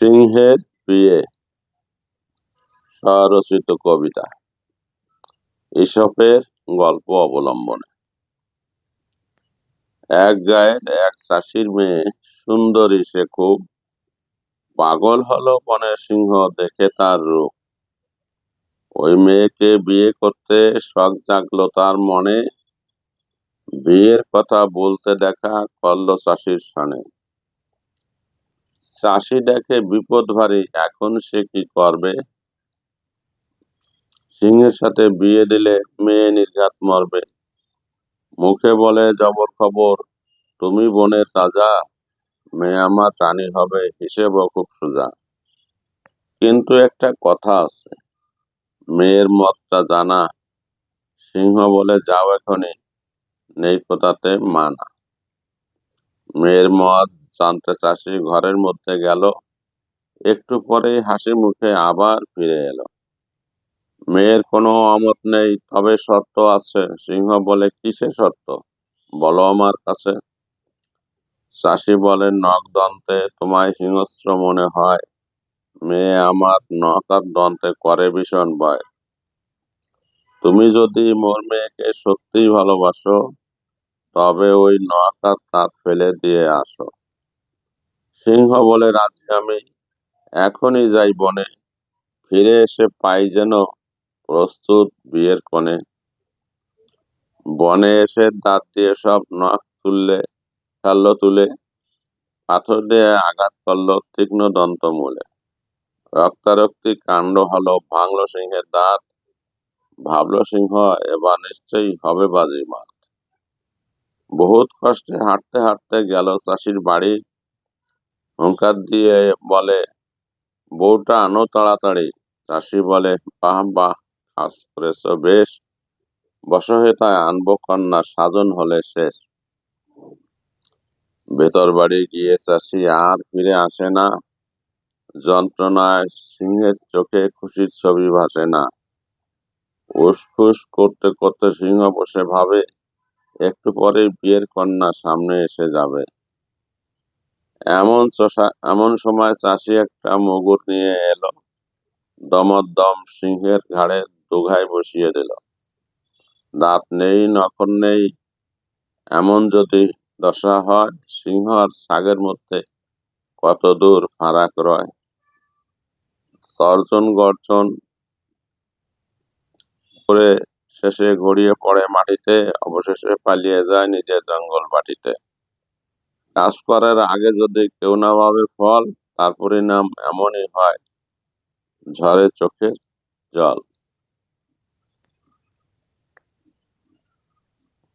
সিংহের বিয়ে। স্বরচিত কবিতা। ঈশপের গল্প অবলম্বনে। এক গায়ের এক চাষির মেয়ে, সুন্দরী সে খুব। পাগল হলো বনের সিংহ, দেখে তার রূপ। ওই মেয়েকে বিয়ে করতে শখ জাগলো তার মনে। বিয়ের কথা বলতে দেখা করল চাষির সনে। চাষি দেখে বিপদ ভারী, এখন সে কি করবে? সিংহের সাথে বিয়ে দিলে মেয়ে নির্ঘাত মরবে। মুখে বলে, জবর খবর, তুমি বনের রাজা, মেয়ে আমার রানী হবে, হিসেবও খুব সোজা। কিন্তু একটা কথা আছে, মেয়ের মতটা জানা, সিংহ বলে, যাও এখনই, নেই কোথাতে মানা। মেয়ের মত জানতে চাষি ঘরের মধ্যে গেল। একটু পরেই হাসি মুখে আবার ফিরে এলো। মেয়ের কোনো অমত নেই, তবে শর্ত আছে। সিংহ বলে কিসে শর্ত? বলো আমার কাছে। চাষি বলে, নখ দন্তে তোমায় হিংস্র মনে হয়। মেয়ে আমার নখ আর দন্তে করে ভীষণ ভয়। তুমি যদি মোর মেয়েকে সত্যিই ভালোবাসো তবে ওই নখ আর ফেলে দিয়ে আসো। সিংহ বলে, রাজি আমি। এখনই যাই বনে। ফিরে এসে পাই যেন প্রস্তুত বিয়ের কোণে বনে এসে দাঁত দিয়ে সব নখ তুললে ফেলল তুলে, পাথর দিয়ে আঘাত করল তীক্ষ্ণ দন্ত মূলে। রক্তারক্তি কাণ্ড হলো, ভাঙলো সিংহের দাঁত, ভাবলো সিংহ এবার নিশ্চয়ই হবে বাজি মাত বহুত কষ্টে হাঁটতে হাঁটতে গেল চাষির বাড়ি। হুঙ্কার দিয়ে বলে, বউটা আনো তাড়াতাড়ি। চাষি বলে, বাহ বাহ, কাজ করেছ বেশ। বসহেতায় আনব কন্যা, সাজন হলে শেষ। ভেতর বাড়ি গিয়ে চাষি আর ফিরে আসে না। যন্ত্রণায় সিংহের চোখে খুশির ছবি ভাসে না। উসখুস করতে করতে সিংহ বসে ভাবে একটু পরে বিয়ের কন্যা সামনে এসে যাবে। এমন এমন সময় চাষি একটা মুগুর নিয়ে এলো। দমদ্দম সিংহের ঘাড়ে দুঘায় বসিয়ে দিল। দাঁত নেই, নখর নেই, এমন যদি দশা হয়, সিংহ আর সাগের মধ্যে কত দূর ফারাক রয়। তর্জন গর্জন করে শেষে গড়িয়ে পড়ে মাটিতে, অবশেষে পালিয়ে যায় নিজের জঙ্গল বাটিতে কাজ করার আগে যদি কেউ না ভাবে ফল তার পরিণাম এমনই হয়, ঝড়ে চোখের জল।